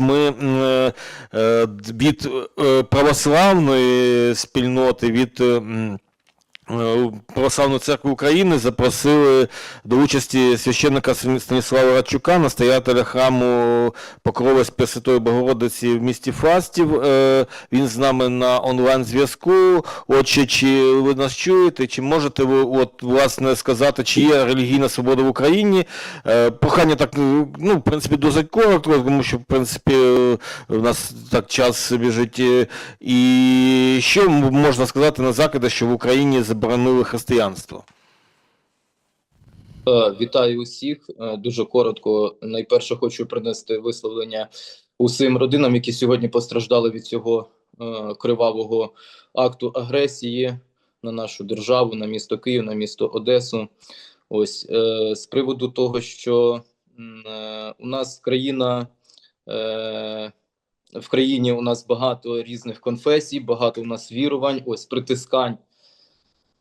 Ми е, е, від е, православної спільноти, від е, е, церкви України запросили до участі священника Станіслава Радчука, настоятеля храму Покрови Пресвятої Богородиці в місті Фастів. Е, Він з нами на онлайн-зв'язку. Отже, чи ви нас чуєте, чи можете ви от, власне сказати, чи є релігійна свобода в Україні? Е, Прохання так, ну, в принципі, досить коротко, тому що, в принципі, у нас так час біжить. І що можна сказати на закиди, що в Україні заборонили християнство? Е, Вітаю усіх. Е, Дуже коротко. Найперше хочу принести висловлення усім родинам, які сьогодні постраждали від цього е, кривавого акту агресії на нашу державу, на місто Київ, на місто Одесу. Ось з приводу того, що у нас країна. В країні у нас багато різних конфесій, багато у нас вірувань, ось притискань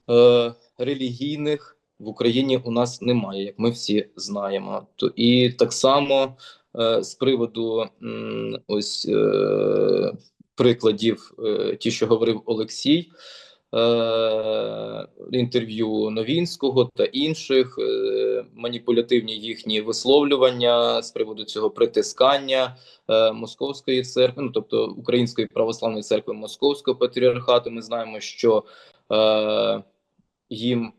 е, релігійних в Україні у нас немає, як ми всі знаємо. То і так само е, з приводу м, ось е, прикладів, е, ті, що говорив Олексій, е, інтерв'ю Новінського та інших, е, маніпулятивні їхні висловлювання з приводу цього притискання е, Московської церкви, ну тобто Української православної церкви Московського патріархату. Ми знаємо, що їм,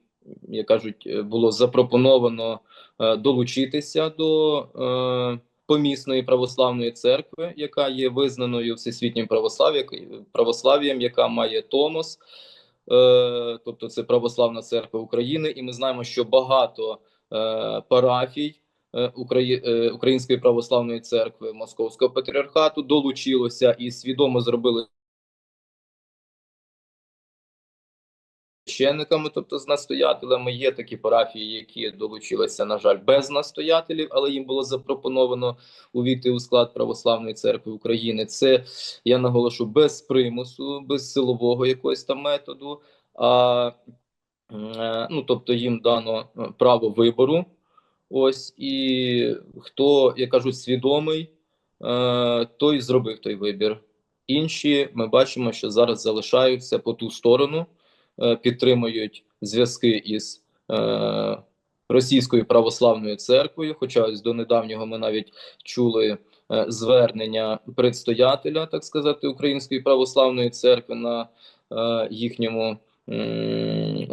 як кажуть, е, було запропоновано е, долучитися до е, помісної православної церкви, яка є визнаною всесвітнім православ'ям, яка має Томос. Тобто це Православна церква України, і ми знаємо, що багато парафій Украї... Української православної церкви Московського патріархату долучилося і свідомо зробили священниками, тобто з настоятелями. Є такі парафії, які долучилися, на жаль, без настоятелів, але їм було запропоновано увійти у склад Православної церкви України. Це я наголошу без примусу, без силового якогось там методу. А е, ну, тобто їм дано е, право вибору. Ось і хто, я кажу, свідомий, е, той зробив той вибір. Інші ми бачимо, що зараз залишаються по ту сторону, підтримують зв'язки із е, Російською православною церквою. Хоча ось до недавнього ми навіть чули е, звернення предстоятеля, так сказати, Української православної церкви на е, їхньому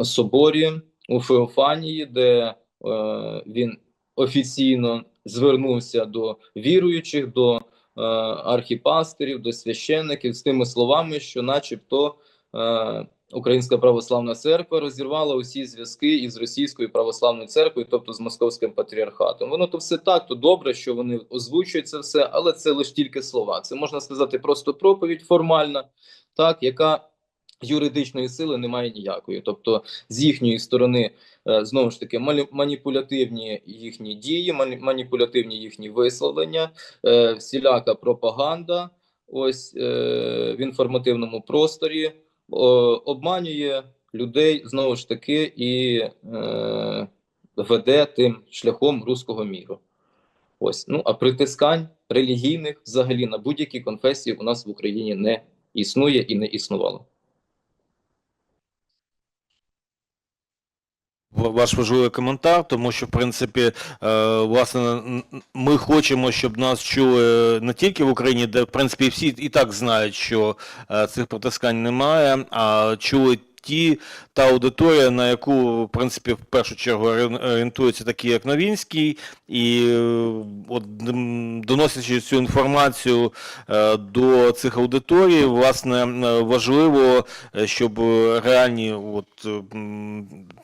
соборі у Феофанії, де е, він офіційно звернувся до віруючих, до е, архіпастерів, до священників з тими словами, що, начебто, е, Українська православна церква розірвала усі зв'язки із Російською православною церквою, тобто з московським патріархатом. Воно то все так, то добре, що вони озвучують це все, але це лише тільки слова. Це можна сказати просто проповідь формальна, так яка юридичної сили немає ніякої. Тобто, з їхньої сторони е, знову ж таки маніпулятивні їхні дії, мані- маніпулятивні їхні висловлення, е, всіляка пропаганда. Ось е, в інформативному просторі обманює людей знову ж таки і е, веде тим шляхом руського міру. Ось ну а притискань релігійних взагалі на будь-які конфесії у нас в Україні не існує і не існувало. Ваш важливий коментар, тому що, в принципі, е, власне, ми хочемо, щоб нас чули не тільки в Україні, де, в принципі, всі і так знають, що е, цих протискань немає, а чули ті та аудиторія, на яку, в принципі, в першу чергу орієнтуються такі, як Новінський, і е, от, доносячи цю інформацію е, до цих аудиторій, власне, важливо е, щоб реальні от,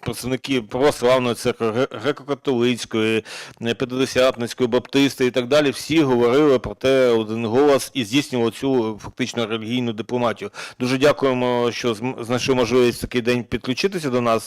представники православної церкви, греко-католицької, п'ятидесятницької, баптисти і так далі, всі говорили про те один голос і здійснювали цю фактично релігійну дипломатію. Дуже дякуємо, що знайшли можливість в такий день підключитися до нас.